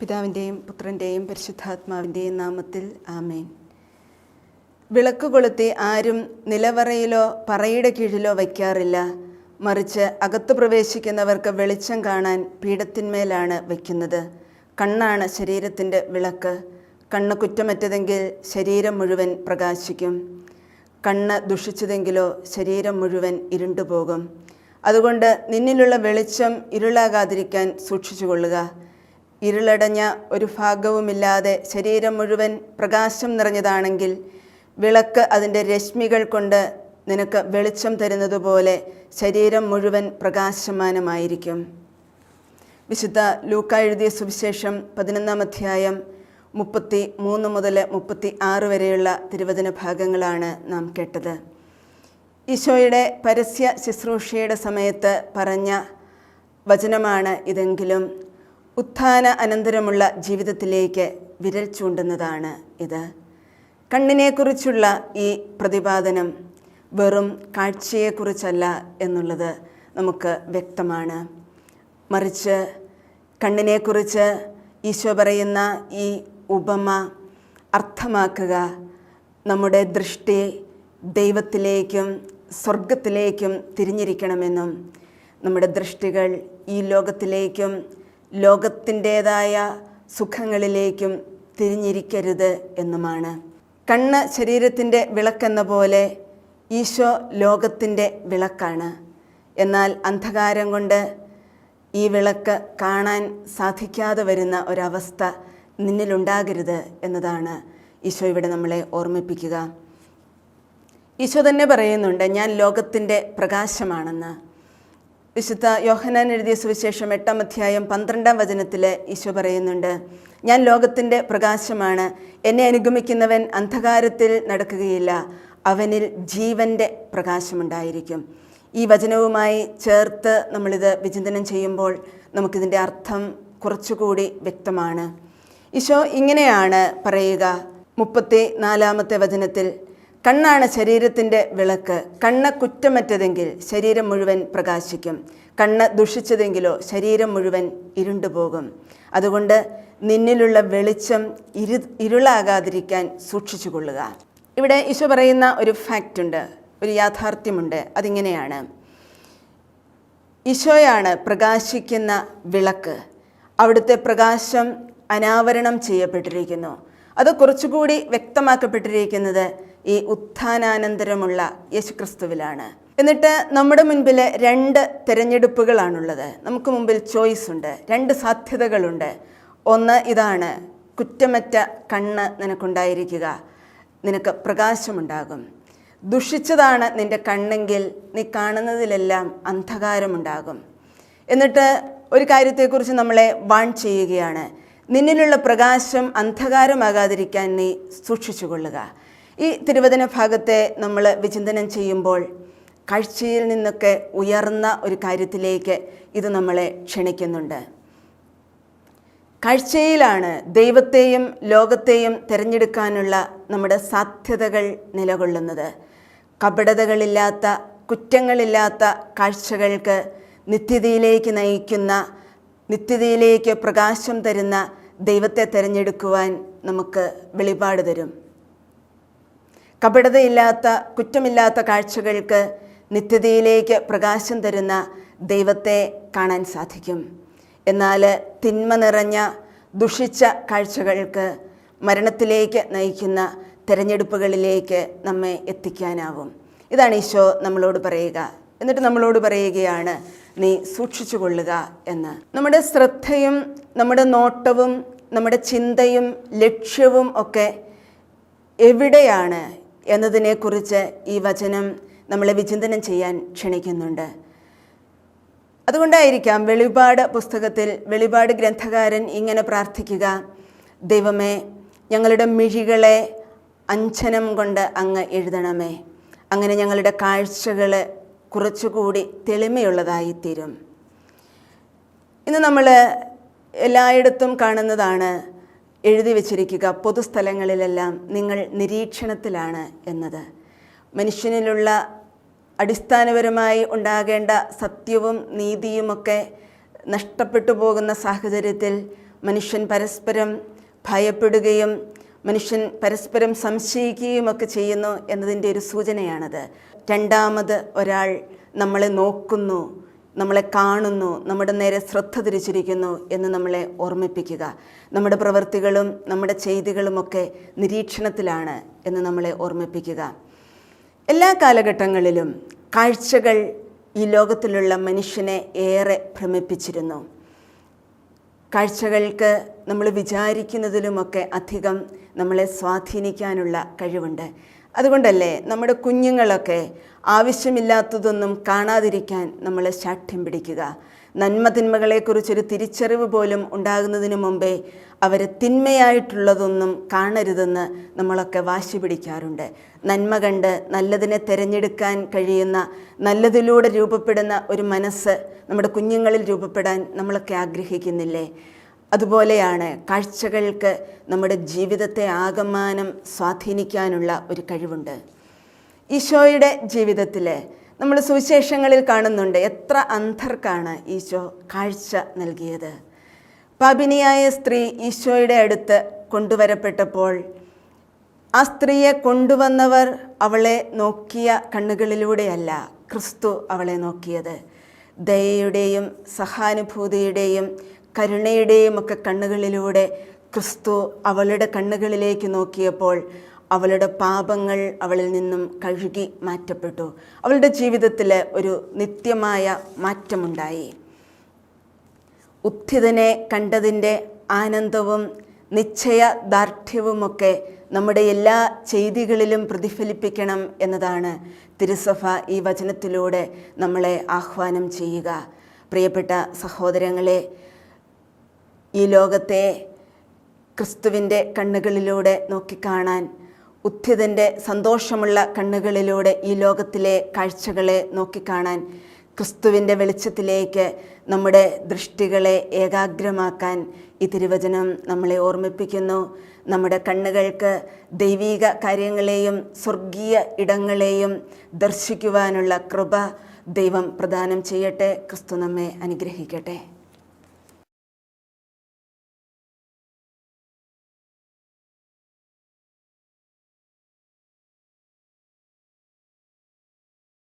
പിതാവിന്റെയും പുത്രന്റെയും പരിശുദ്ധാത്മാവിന്റെയും നാമത്തിൽ ആമേൻ. വിളക്ക് കൊളുത്തി ആരും നിലവറയിലോ പറയുടെ കീഴിലോ വയ്ക്കാറില്ല. മറിച്ച് അകത്തു പ്രവേശിക്കുന്നവർക്ക് വെളിച്ചം കാണാൻ പീഠത്തിന്മേലാണ് വയ്ക്കുന്നത്. കണ്ണാണ് ശരീരത്തിന്റെ വിളക്ക്. കണ്ണ് കുറ്റമറ്റതെങ്കിൽ ശരീരം മുഴുവൻ പ്രകാശിക്കും. കണ്ണ് ദുഷിച്ചതെങ്കിലോ ശരീരം മുഴുവൻ ഇരുണ്ടുപോകും. അതുകൊണ്ട് നിന്നിലുള്ള വെളിച്ചം ഇരുളാകാതിരിക്കാൻ സൂക്ഷിച്ചുകൊള്ളുക. ഇരുളടഞ്ഞ ഒരു ഭാഗവുമില്ലാതെ ശരീരം മുഴുവൻ പ്രകാശം നിറഞ്ഞതാണെങ്കിൽ വിളക്ക് അതിന്റെ രശ്മികൾ കൊണ്ട് നിനക്ക് വെളിച്ചം തരുന്നതുപോലെ ശരീരം മുഴുവൻ പ്രകാശമാനമായിരിക്കും. വിശുദ്ധ ലൂക്ക എഴുതിയ സുവിശേഷം പതിനൊന്നാം അധ്യായം മുപ്പത്തി മൂന്ന് മുതൽ മുപ്പത്തി ആറ് വരെയുള്ള തിരുവചന ഭാഗങ്ങളാണ് നാം കേട്ടത്. ഈശോയുടെ പരസ്യ ശുശ്രൂഷയുടെ സമയത്ത് പറഞ്ഞ വചനമാണ് ഇതെങ്കിലും ഉത്ഥാന അനന്തരമുള്ള ജീവിതത്തിലേക്ക് വിരൽ ചൂണ്ടുന്നതാണ് ഇത്. കണ്ണിനെക്കുറിച്ചുള്ള ഈ പ്രതിപാദനം വെറും കാഴ്ചയെക്കുറിച്ചല്ല എന്നുള്ളത് നമുക്ക് വ്യക്തമാണ്. മറിച്ച് കണ്ണിനെക്കുറിച്ച് ഈശോ പറയുന്ന ഈ ഉപമ അർത്ഥമാക്കുക നമ്മുടെ ദൃഷ്ടി ദൈവത്തിലേക്കും സ്വർഗത്തിലേക്കും തിരിഞ്ഞിരിക്കണമെന്നും നമ്മുടെ ദൃഷ്ടികൾ ഈ ലോകത്തിലേക്കും ലോകത്തിന്റേതായ സുഖങ്ങളിലേക്കും തിരിഞ്ഞിരിക്കരുത് എന്നുമാണ്. കണ്ണ് ശരീരത്തിന്റെ വിളക്കെന്ന പോലെ ഈശോ ലോകത്തിന്റെ വിളക്കാണ്. എന്നാൽ അന്ധകാരം കൊണ്ട് ഈ വിളക്ക് കാണാൻ സാധിക്കാതെ വരുന്ന ഒരവസ്ഥ നിന്നിലുണ്ടാകരുത് എന്നതാണ് ഈശോ ഇവിടെ നമ്മളെ ഓർമ്മിപ്പിക്കുക. ഈശോ തന്നെ പറയുന്നുണ്ട് ഞാൻ ലോകത്തിന്റെ പ്രകാശമാണെന്ന്. വിശുദ്ധ യോഹനാൻ എഴുതിയ സുവിശേഷം എട്ടാം അധ്യായം പന്ത്രണ്ടാം വചനത്തിൽ ഈശോ പറയുന്നുണ്ട് ഞാൻ ലോകത്തിന്റെ പ്രകാശമാണ് എന്നെ അനുഗമിക്കുന്നവൻ അന്ധകാരത്തിൽ നടക്കുകയില്ല അവനിൽ ജീവന്റെ പ്രകാശമുണ്ടായിരിക്കും. ഈ വചനവുമായി ചേർത്ത് നമ്മളിത് വിചിന്തനം ചെയ്യുമ്പോൾ നമുക്കിതിന്റെ അർത്ഥം കുറച്ചുകൂടി വ്യക്തമാണ്. ഈശോ ഇങ്ങനെയാണ് പറയുക മുപ്പത്തി നാലാമത്തെ വചനത്തിൽ കണ്ണാണ് ശരീരത്തിന്റെ വിളക്ക്. കണ്ണ് കുറ്റമറ്റതെങ്കിൽ ശരീരം മുഴുവൻ പ്രകാശിക്കും. കണ്ണ് ദുഷിച്ചതെങ്കിലോ ശരീരം മുഴുവൻ ഇരുണ്ടുപോകും. അതുകൊണ്ട് നിന്നിലുള്ള വെളിച്ചം ഇരു ഇരുളാകാതിരിക്കാൻ സൂക്ഷിച്ചുകൊള്ളുക. ഇവിടെ ഈശോ പറയുന്ന ഒരു ഫാക്റ്റ് ഉണ്ട് ഒരു യാഥാർത്ഥ്യമുണ്ട്. അതിങ്ങനെയാണ്. ഈശോയാണ് പ്രകാശിക്കുന്ന വിളക്ക്. അവിടുത്തെ പ്രകാശം അനാവരണം ചെയ്യപ്പെട്ടിരിക്കുന്നു. അത് കുറച്ചുകൂടി വ്യക്തമാക്കപ്പെട്ടിരിക്കുന്നത് ഈ ഉത്ഥാനാനന്തരമുള്ള യേശുക്രിസ്തുവിലാണ്. എന്നിട്ട് നമ്മുടെ മുൻപിൽ രണ്ട് തിരഞ്ഞെടുപ്പുകളാണുള്ളത്. നമുക്ക് മുമ്പിൽ ചോയ്സ് ഉണ്ട്. രണ്ട് സാധ്യതകളുണ്ട്. ഒന്ന് ഇതാണ് കുറ്റമറ്റ കണ്ണ് നിനക്കുണ്ടായിരിക്കുക. നിനക്ക് പ്രകാശമുണ്ടാകും. ദുഷിച്ചതാണ് നിന്റെ കണ്ണെങ്കിൽ നീ കാണുന്നതിലെല്ലാം അന്ധകാരമുണ്ടാകും. എന്നിട്ട് ഒരു കാര്യത്തെക്കുറിച്ച് നമ്മളെ വാൺ ചെയ്യുകയാണ്. നിന്നിലുള്ള പ്രകാശം അന്ധകാരമാകാതിരിക്കാൻ നീ സൂക്ഷിച്ചുകൊള്ളുക. ഈ തിരുവചന ഭാഗത്തെ നമ്മൾ വിചിന്തനം ചെയ്യുമ്പോൾ കാഴ്ചയിൽ നിന്നൊക്കെ ഉയർന്ന ഒരു കാര്യത്തിലേക്ക് ഇത് നമ്മളെ ക്ഷണിക്കുന്നുണ്ട്. കാഴ്ചയിലാണ് ദൈവത്തെയും ലോകത്തെയും തിരഞ്ഞെടുക്കാനുള്ള നമ്മുടെ സാധ്യതകൾ നിലകൊള്ളുന്നത്. കപടതകളില്ലാത്ത കുറ്റങ്ങളില്ലാത്ത കാഴ്ചകൾക്ക് നിത്യതയിലേക്ക് നയിക്കുന്ന നിത്യതയിലേക്ക് പ്രകാശം തരുന്ന ദൈവത്തെ തിരഞ്ഞെടുക്കുവാൻ നമുക്ക് വെളിപാട് തരും. കപടതയില്ലാത്ത കുറ്റമില്ലാത്ത കാഴ്ചകൾക്ക് നിത്യതയിലേക്ക് പ്രകാശം തരുന്ന ദൈവത്തെ കാണാൻ സാധിക്കും. എന്നാൽ തിന്മ നിറഞ്ഞ ദുഷിച്ച കാഴ്ചകൾക്ക് മരണത്തിലേക്ക് നയിക്കുന്ന തിരഞ്ഞെടുപ്പുകളിലേക്ക് നമ്മെ എത്തിക്കാനാവും. ഇതാണ് ഈശോ നമ്മളോട് പറയുക. എന്നിട്ട് നമ്മളോട് പറയുകയാണ് നീ സൂക്ഷിച്ചു കൊള്ളുക എന്ന്. നമ്മുടെ ശ്രദ്ധയും നമ്മുടെ നോട്ടവും നമ്മുടെ ചിന്തയും ലക്ഷ്യവും ഒക്കെ എവിടെയാണ് എന്നതിനെക്കുറിച്ച് ഈ വചനം നമ്മളെ വിചിന്തനം ചെയ്യാൻ ക്ഷണിക്കുന്നുണ്ട്. അതുകൊണ്ടായിരിക്കാം വെളിപാട് പുസ്തകത്തിൽ വെളിപാട് ഗ്രന്ഥകാരൻ ഇങ്ങനെ പ്രാർത്ഥിക്കുക ദൈവമേ ഞങ്ങളുടെ മിഴികളെ അഞ്ചനം കൊണ്ട് അങ്ങ് എഴുതണമേ. അങ്ങനെ ഞങ്ങളുടെ കാഴ്ചകൾ കുറച്ചുകൂടി തെളിമയുള്ളതായിത്തീരും. ഇന്ന് നമ്മൾ എല്ലായിടത്തും കാണുന്നതാണ് എഴുതി വച്ചിരിക്കുക പൊതുസ്ഥലങ്ങളിലെല്ലാം നിങ്ങൾ നിരീക്ഷണത്തിലാണ് എന്നത്. മനുഷ്യനിലുള്ള അടിസ്ഥാനപരമായി ഉണ്ടാകേണ്ട സത്യവും നീതിയുമൊക്കെ നഷ്ടപ്പെട്ടു പോകുന്ന സാഹചര്യത്തിൽ മനുഷ്യൻ പരസ്പരം ഭയപ്പെടുകയും മനുഷ്യൻ പരസ്പരം സംശയിക്കുകയും ഒക്കെ ചെയ്യുന്നു എന്നതിന്റെ ഒരു സൂചനയാണത്. രണ്ടാമത് ഒരാൾ നമ്മളെ നോക്കുന്നു നമ്മളെ കാണുന്നു നമ്മുടെ നേരെ ശ്രദ്ധ തിരിച്ചിരിക്കുന്നു എന്ന് നമ്മളെ ഓർമ്മിപ്പിക്കുക. നമ്മുടെ പ്രവൃത്തികളും നമ്മുടെ ചെയ്തികളുമൊക്കെ നിരീക്ഷണത്തിലാണ് എന്ന് നമ്മളെ ഓർമ്മിപ്പിക്കുക. എല്ലാ കാലഘട്ടങ്ങളിലും കാഴ്ചകൾ ഈ ലോകത്തിലുള്ള മനുഷ്യനെ ഏറെ ഭ്രമിപ്പിച്ചിരുന്നു. കാഴ്ചകൾക്ക് നമ്മൾ വിചാരിക്കുന്നതിലുമൊക്കെ അധികം നമ്മളെ സ്വാധീനിക്കാനുള്ള കഴിവുണ്ട്. അതുകൊണ്ടല്ലേ നമ്മുടെ കുഞ്ഞുങ്ങളൊക്കെ ആവശ്യമില്ലാത്തതൊന്നും കാണാതിരിക്കാൻ നമ്മൾ ശാഠ്യം പിടിക്കുക. നന്മ തിന്മകളെക്കുറിച്ചൊരു തിരിച്ചറിവ് പോലും ഉണ്ടാകുന്നതിന് മുമ്പേ അവരെ തിന്മയായിട്ടുള്ളതൊന്നും കാണരുതെന്ന് നമ്മളൊക്കെ വാശി പിടിക്കാറുണ്ട്. നന്മ കണ്ട് നല്ലതിനെ തിരഞ്ഞെടുക്കാൻ കഴിയുന്ന നല്ലതിലൂടെ രൂപപ്പെടുന്ന ഒരു മനസ്സ് നമ്മുടെ കുഞ്ഞുങ്ങളിൽ രൂപപ്പെടാൻ നമ്മളൊക്കെ ആഗ്രഹിക്കുന്നില്ലേ? അതുപോലെയാണ് കാഴ്ചകൾക്ക് നമ്മുടെ ജീവിതത്തെ ആകമാനം സ്വാധീനിക്കാനുള്ള ഒരു കഴിവുണ്ട്. ഈശോയുടെ ജീവിതത്തിൽ നമ്മൾ സുവിശേഷങ്ങളിൽ കാണുന്നുണ്ട് എത്ര അന്ധർക്കാണ് ഈശോ കാഴ്ച നൽകിയത്. പാപിനിയായ സ്ത്രീ ഈശോയുടെ അടുത്ത് കൊണ്ടുവരപ്പെട്ടപ്പോൾ ആ സ്ത്രീയെ കൊണ്ടുവന്നവർ അവളെ നോക്കിയ കണ്ണുകളിലൂടെയല്ല ക്രിസ്തു അവളെ നോക്കിയത്. ദയയുടെയും സഹാനുഭൂതിയുടെയും കരുണയുടെയും ഒക്കെ കണ്ണുകളിലൂടെ ക്രിസ്തു അവളുടെ കണ്ണുകളിലേക്ക് നോക്കിയപ്പോൾ അവളുടെ പാപങ്ങൾ അവളിൽ നിന്നും കഴുകി മാറ്റപ്പെട്ടു. അവളുടെ ജീവിതത്തിൽ ഒരു നിത്യമായ മാറ്റമുണ്ടായി. ഉത്ഥിതനെ കണ്ടതിന്റെ ആനന്ദവും നിശ്ചയ ദാർഢ്യവുമൊക്കെ നമ്മുടെ എല്ലാ ചെയ്തികളിലും പ്രതിഫലിപ്പിക്കണം എന്നതാണ് തിരുസഭ ഈ വചനത്തിലൂടെ നമ്മളെ ആഹ്വാനം ചെയ്യുക. പ്രിയപ്പെട്ട സഹോദരങ്ങളെ ഈ ലോകത്തെ ക്രിസ്തുവിന്റെ കണ്ണുകളിലൂടെ നോക്കിക്കാണാൻ ഉദ്ധിതന്റെ സന്തോഷമുള്ള കണ്ണുകളിലൂടെ ഈ ലോകത്തിലെ കാഴ്ചകളെ നോക്കിക്കാണാൻ ക്രിസ്തുവിന്റെ വെളിച്ചത്തിലേക്ക് നമ്മുടെ ദൃഷ്ടികളെ ഏകാഗ്രമാക്കാൻ ഈ തിരുവചനം നമ്മളെ ഓർമ്മിപ്പിക്കുന്നു. നമ്മുടെ കണ്ണുകൾക്ക് ദൈവീക കാര്യങ്ങളെയും സ്വർഗീയ ഇടങ്ങളെയും ദർശിക്കുവാനുള്ള കൃപ ദൈവം പ്രദാനം ചെയ്യട്ടെ. ക്രിസ്തു നമ്മെ അനുഗ്രഹിക്കട്ടെ.